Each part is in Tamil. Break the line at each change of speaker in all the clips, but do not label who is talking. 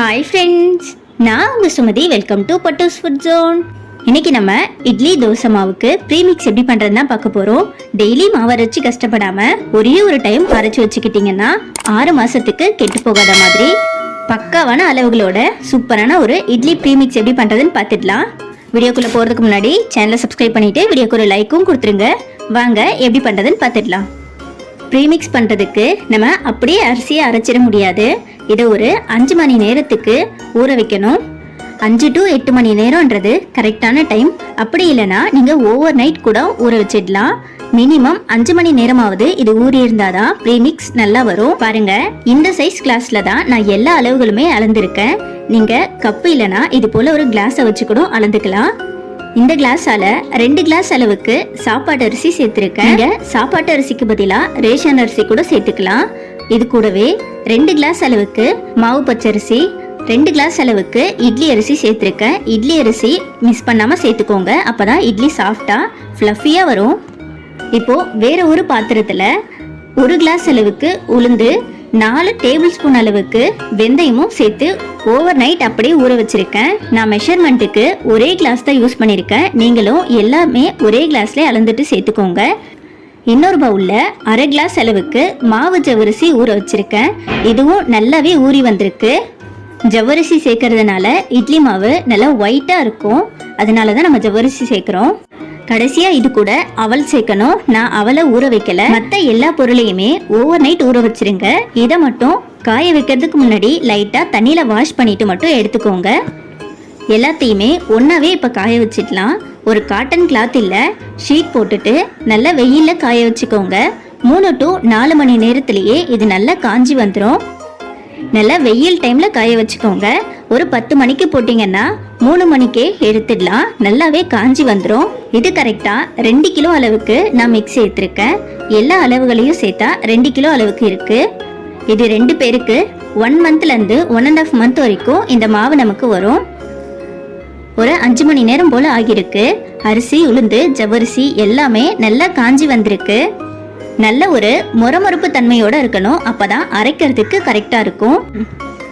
ஹாய் ஃப்ரெண்ட்ஸ் நான் உங்கள் Sumathi. Welcome to Pattu's food zone இன்னைக்கு நம்ம இட்லி தோசை மாவுக்கு ப்ரீமிக்ஸ் எப்படி பண்ணுறது தான் பார்க்க போகிறோம் டெய்லி மாவு அரைச்சி கஷ்டப்படாமல் ஒரே ஒரு டைம் அரைச்சி வச்சுக்கிட்டிங்கன்னா ஆறு மாதத்துக்கு கெட்டு போகாத மாதிரி பக்காவான அளவுகளோட சூப்பரான ஒரு இட்லி ப்ரீமிக்ஸ் எப்படி பண்ணுறதுன்னு பார்த்துடலாம். வீடியோக்குள்ளே போகிறதுக்கு முன்னாடி சேனலை சப்ஸ்கிரைப் பண்ணிவிட்டு வீடியோக்கு ஒரு லைக்கும் கொடுத்துருங்க. வாங்க எப்படி பண்ணுறதுன்னு பார்த்துடலாம். ப்ரீமிக்ஸ் பண்ணுறதுக்கு நம்ம அப்படியே அரிசியை அரைச்சிட முடியாது. இதை ஒரு அஞ்சு மணி நேரத்துக்கு ஊற வைக்கணும். அஞ்சு டு எட்டு மணி நேரம்ன்றது கரெக்டான டைம் அப்படி இல்லைன்னா நீங்கள் ஓவர் நைட் கூட ஊற வச்சிடலாம். மினிமம் அஞ்சு மணி நேரமாவது இது ஊறி இருந்தாதான் ப்ரீமிக்ஸ் நல்லா வரும். பாருங்க இந்த சைஸ் கிளாஸ்ல தான் நான் எல்லா அளவுகளுமே அளந்திருக்கேன். நீங்க கப்பு இல்லைன்னா இது போல ஒரு கிளாஸை வச்சு கூட அளந்துக்கலாம். இந்த கிளாஸால ரெண்டு கிளாஸ் அளவுக்கு சாப்பாட்டு அரிசி சேர்த்துருக்கேன். இங்கே சாப்பாட்டு அரிசிக்கு பதிலாக ரேஷன் அரிசி கூட சேர்த்துக்கலாம். இது கூடவே ரெண்டு கிளாஸ் அளவுக்கு மாவு பச்சரிசி ரெண்டு கிளாஸ் அளவுக்கு இட்லி அரிசி சேர்த்துருக்கேன். இட்லி அரிசி மிஸ் பண்ணாமல் சேர்த்துக்கோங்க. அப்போ தான் இட்லி சாஃப்டாக ஃப்ளஃபியாக வரும். இப்போது வேறு ஒரு பாத்திரத்தில் ஒரு கிளாஸ் அளவுக்கு உளுந்து நாலு டேபிள் ஸ்பூன் அளவுக்கு வெந்தயமும் சேர்த்து ஓவர் நைட் அப்படியே ஊற வச்சுருக்கேன். நான் மெஷர்மெண்ட்டுக்கு ஒரே கிளாஸ் தான் யூஸ் பண்ணியிருக்கேன் நீங்களும் எல்லாமே ஒரே கிளாஸ்லேயே அளந்துட்டு சேர்த்துக்கோங்க. இன்னொரு பவுல்ல அரை கிளாஸ் அளவுக்கு மாவு ஜவ்வரிசி ஊற வச்சிருக்கேன். இதுவும் நல்லாவே ஊறி வந்திருக்கு. ஜவ்வரிசி சேர்க்கறதுனால இட்லி மாவு நல்லா ஒயிட்டாக இருக்கும். அதனால தான் நம்ம ஜவ்வரிசி சேர்க்குறோம். கடைசியாக இது கூட அவல் சேர்க்கணும். நான் அவலை ஊற வைக்கல. மற்ற எல்லா பொருளையுமே ஓவர் நைட் ஊற வச்சிருங்க. இதை மட்டும் காய வைக்கிறதுக்கு முன்னாடி லைட்டாக தண்ணியில் வாஷ் பண்ணிட்டு மட்டும் எடுத்துக்கோங்க. எல்லாத்தையுமே ஒன்றாவே இப்போ காய வச்சிடலாம். ஒரு காட்டன் கிளாத் இல்லை ஷீட் போட்டுட்டு நல்லா வெயிலில் காய வச்சுக்கோங்க. மூணு டு நாலு மணி நேரத்திலேயே இது நல்லா காஞ்சி வந்துடும் நல்லா வெயில் டைமில் காய வச்சுக்கோங்க. ஒரு பத்து மணிக்கு போட்டிங்கன்னா மூணு மணிக்கே எடுத்துடலாம். நல்லாவே காஞ்சி வந்துடும் இது கரெக்டாக ரெண்டு கிலோ அளவுக்கு நான் மிக்ஸ் சேர்த்துருக்கேன் எல்லா அளவுகளையும் சேர்த்தா ரெண்டு கிலோ அளவுக்கு இருக்குது இது ரெண்டு பேருக்கு ஒன் மந்த்லேருந்து ஒன் அண்ட் ஆஃப் மந்த் வரைக்கும் இந்த மாவு நமக்கு வரும். ஒரு அஞ்சு மணி நேரம் போல ஆகியிருக்கு. அரிசி உளுந்து ஜவ்வரிசி எல்லாமே நல்லா காஞ்சி வந்திருக்கு. நல்ல ஒரு மொரமொறுப்பு தன்மையோட இருக்கணும். அப்பதான் அரைக்கிறதுக்கு கரெக்டா இருக்கும்.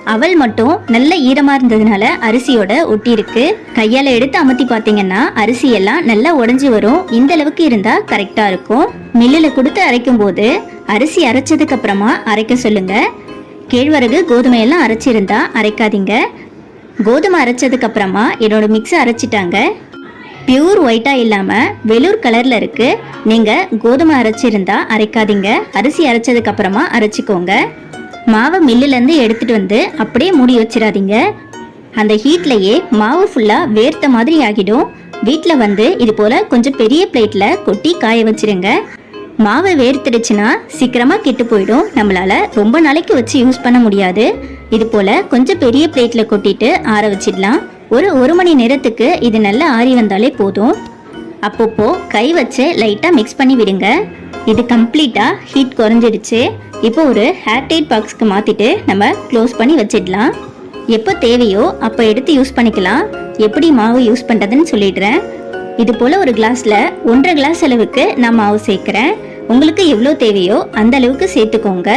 அவல் மட்டும் நல்ல ஈரமா இருந்ததுனால அரிசியோட ஒட்டியிருக்கு. கையால் கையால எடுத்து அமுத்தி பாத்தீங்கன்னா அரிசி எல்லாம் நல்லா உடஞ்சி வரும். இந்த அளவுக்கு இருந்தா கரெக்டா இருக்கும். மில்லுல கொடுத்து அரைக்கும் போது அரிசி அரைச்சதுக்கு அப்புறமா அரைக்க சொல்லுங்க. கேழ்வரகு கோதுமை எல்லாம் அரைச்சிருந்தா அரைக்காதீங்க. கோதுமை அரைச்சதுக்கு அப்புறமா என்னோட மிக்ஸை அரைச்சிட்டாங்க. பியூர் ஒயிட்டாக இல்லாமல் வெளூர் கலரில் இருக்குது நீங்கள் கோதுமை அரைச்சிருந்தா அரைக்காதீங்க. அரிசி அரைச்சதுக்கு அப்புறமா அரைச்சிக்கோங்க. மாவை மில்லுலேருந்து எடுத்துகிட்டு எடுத்துட்டு வந்து அப்படியே மூடி வச்சிடாதீங்க. அந்த ஹீட்லேயே மாவு ஃபுல்லாக வேர்த்த மாதிரி ஆகிடும். வீட்டில் வந்து இது போல் கொஞ்சம் பெரிய பிளேட்டில் கொட்டி காய வச்சிருங்க. மாவு வேர்த்துடுச்சுன்னா சீக்கிரமாக கெட்டு போயிடும். நம்மளால் ரொம்ப நாளைக்கு வச்சு யூஸ் பண்ண முடியாது. இது போல கொஞ்சம் பெரிய பிளேட்ல கொட்டிட்டு ஆற வச்சிடலாம். ஒரு ஒரு மணி நேரத்துக்கு இது நல்லா ஆறி வந்தாலே போதும். அப்பப்போ கை வச்சு லைட்டாக மிக்ஸ் பண்ணி விடுங்க. இது கம்ப்ளீட்டாக ஹீட் குறைஞ்சிடுச்சு. இப்போ ஒரு ஹேர்டைட் பாக்ஸ்க்கு மாற்றிட்டு நம்ம க்ளோஸ் பண்ணி வச்சிடலாம். எப்போ தேவையோ அப்போ எடுத்து யூஸ் பண்ணிக்கலாம். எப்படி மாவு யூஸ் பண்ணுறதுன்னு சொல்லிடுறேன். இது போல் ஒரு கிளாஸில் ஒன்றரை கிளாஸ் அளவுக்கு நான் மாவு சேர்க்குறேன். உங்களுக்கு எவ்வளோ தேவையோ அந்த அளவுக்கு சேர்த்துக்கோங்க.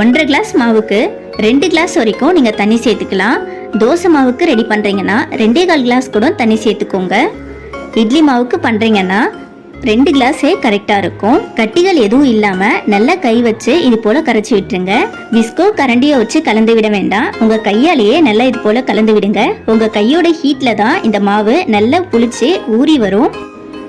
ஒன்றரை கிளாஸ் மாவுக்கு ரெண்டு கிளாஸ் வரைக்கும் நீங்கள் தண்ணி சேர்த்துக்கலாம். தோசை மாவுக்கு ரெடி பண்ணுறீங்கன்னா ரெண்டே கால் கிளாஸ் கூட தண்ணி சேர்த்துக்கோங்க. இட்லி மாவுக்கு பண்ணுறீங்கன்னா ரெண்டு கிளாஸே கரெக்டாக இருக்கும். கட்டிகள் எதுவும் இல்லாமல் நல்லா கை வச்சு இது போல் கரைச்சி விட்டுருங்க. விஸ்கோ கரண்டியை வச்சு கலந்து விட வேண்டாம். உங்கள் கையாலேயே நல்லா இது போல் கலந்து விடுங்க. உங்கள் கையோட ஹீட்டில் தான் இந்த மாவு நல்லா புளிச்சு ஊறி வரும்.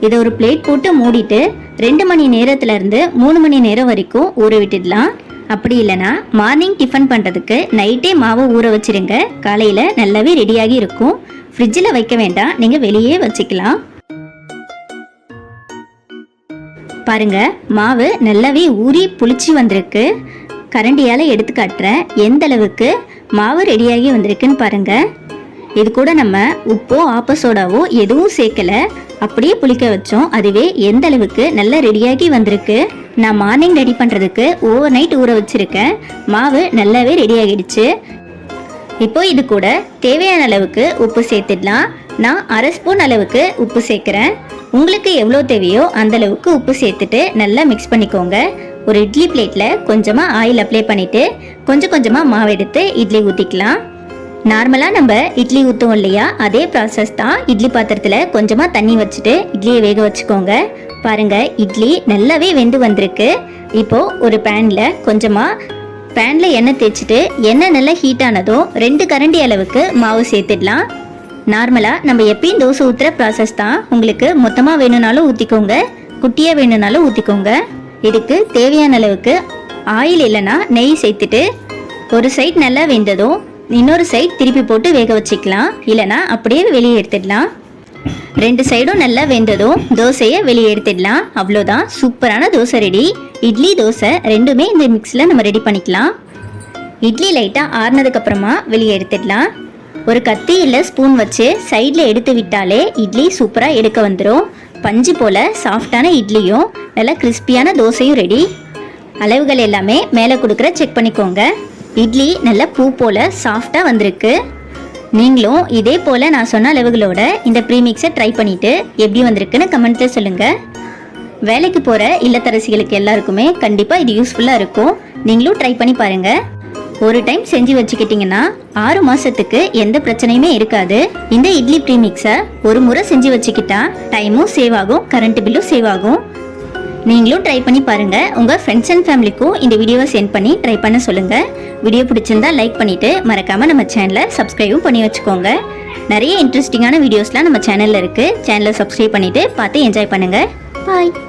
இதை ஒரு பிளேட் போட்டு மூடிட்டு ரெண்டு மணி நேரத்துலேருந்து மூணு மணி நேரம் வரைக்கும் ஊற விட்டுடலாம். அப்படி இல்லைன்னா மார்னிங் டிஃபன் பண்ணுறதுக்கு நைட்டே மாவை ஊற வச்சிருங்க. காலையில் நல்லாவே ரெடியாகி இருக்கும். ஃப்ரிட்ஜில் வைக்க வேண்டாம். நீங்கள் வெளியே வச்சுக்கலாம். பாருங்க மாவு நல்லாவே ஊறி புளிச்சு வந்திருக்கு. கரண்டியால் எடுத்து காட்டுறேன். எந்த அளவுக்கு மாவு ரெடியாகி வந்திருக்குன்னு பாருங்கள் இது கூட நம்ம உப்போ ஆப்ப சோடாவோ எதுவும் சேர்க்கல. அப்படியே புளிக்க வச்சோம். அதுவே எந்த அளவுக்கு நல்லா ரெடியாகி வந்திருக்கு. நான் மார்னிங் ரெடி பண்ணுறதுக்கு ஓவர் நைட் ஊற வச்சுருக்கேன். மாவு நல்லாவே ரெடி ஆகிடுச்சு. இப்போ இது கூட தேவையான அளவுக்கு உப்பு சேர்த்துடலாம். நான் அரை ஸ்பூன் அளவுக்கு உப்பு சேர்க்குறேன். உங்களுக்கு எவ்வளோ தேவையோ அந்த அளவுக்கு உப்பு சேர்த்துட்டு நல்லா மிக்ஸ் பண்ணிக்கோங்க. ஒரு இட்லி பிளேட்டில் கொஞ்சமாக ஆயில் அப்ளை பண்ணிவிட்டு கொஞ்சம் கொஞ்சமாக மாவு எடுத்து இட்லி ஊற்றிக்கலாம் நார்மலாக நம்ம இட்லி ஊற்றுவோம் இல்லையா? அதே ப்ராசஸ் தான் இட்லி பாத்திரத்தில் கொஞ்சமாக தண்ணி வச்சுட்டு இட்லியை வேக வச்சுக்கோங்க. பாருங்க இட்லி நல்லாவே வெந்து வந்திருக்கு. இப்போ ஒரு பேனில் கொஞ்சமாக பேனில் எண்ணெய் தேய்ச்சிட்டு எண்ணெய் நல்லா ஹீட் ஆனதும் ரெண்டு கரண்டி அளவுக்கு மாவு சேர்த்துடலாம். நார்மலாக நம்ம எப்பயும் தோசை ஊற்றுற ப்ராசஸ் தான். உங்களுக்கு மொத்தமாக வேணும்னாலும் ஊற்றிக்கோங்க குட்டியாக வேணும்னாலும் ஊற்றிக்கோங்க இதுக்கு தேவையான அளவுக்கு ஆயில் இல்லைன்னா நெய் சேர்த்துட்டு ஒரு சைட் நல்லா வெந்ததும் இன்னொரு சைட் திருப்பி போட்டு வேக வச்சுக்கலாம். இல்லைன்னா அப்படியே வெளியே எடுத்துடலாம். ரெண்டு சைடும் நல்லா வெந்ததும் தோசையை வெளியே எடுத்துடலாம் அவ்வளோதான். சூப்பரான தோசை ரெடி. இட்லி தோசை ரெண்டுமே இந்த மிக்ஸில் நம்ம ரெடி பண்ணிக்கலாம். இட்லி லைட்டாக ஆறுனதுக்கப்புறமா வெளியே எடுத்துடலாம் ஒரு கத்தி இல்லை ஸ்பூன் வச்சு சைடில் எடுத்து விட்டாலே இட்லி சூப்பராக எடுக்க வந்துடும் பஞ்சு போல் சாஃப்டான இட்லியும் நல்லா கிறிஸ்பியான தோசையும் ரெடி அளவுகள் எல்லாமே மேலே கொடுக்குற செக் பண்ணிக்கோங்க. இட்லி நல்ல பூ போல் சாஃப்டாக வந்திருக்கு. நீங்களும் இதே போல் நான் சொன்ன அளவுகளோட இந்த ப்ரீமிக்ஸை ட்ரை பண்ணிவிட்டு எப்படி வந்திருக்குன்னு கமெண்ட்டில் சொல்லுங்கள் வேலைக்கு போகிற இல்லத்தரசிகளுக்கு எல்லாருக்குமே கண்டிப்பாக இது யூஸ்ஃபுல்லாக இருக்கும். நீங்களும் ட்ரை பண்ணி பாருங்கள் ஒரு டைம் செஞ்சு வச்சுக்கிட்டிங்கன்னா ஆறு மாதத்துக்கு எந்த பிரச்சனையுமே இருக்காது. இந்த இட்லி ப்ரீமிக்ஸை ஒரு முறை செஞ்சு வச்சுக்கிட்டா டைமும் சேவ் ஆகும் கரண்ட் பில்லும் சேவ் ஆகும். நீங்களும் ட்ரை பண்ணி பாருங்கள் உங்கள் ஃப்ரெண்ட்ஸ் அண்ட் ஃபேமிலிக்கும் இந்த வீடியோவை சென்ட் பண்ணி ட்ரை பண்ண சொல்லுங்கள் வீடியோ பிடிச்சிருந்தா லைக் பண்ணிவிட்டு மறக்காமல் நம்ம சேனலை சப்ஸ்கிரைபும் பண்ணி வச்சுக்கோங்க. நிறைய இன்ட்ரெஸ்டிங்கான வீடியோஸ்லாம் நம்ம சேனலில் இருக்குது சேனலை சப்ஸ்கிரைப் பண்ணிவிட்டு பார்த்து என்ஜாய் பண்ணுங்கள் பாய்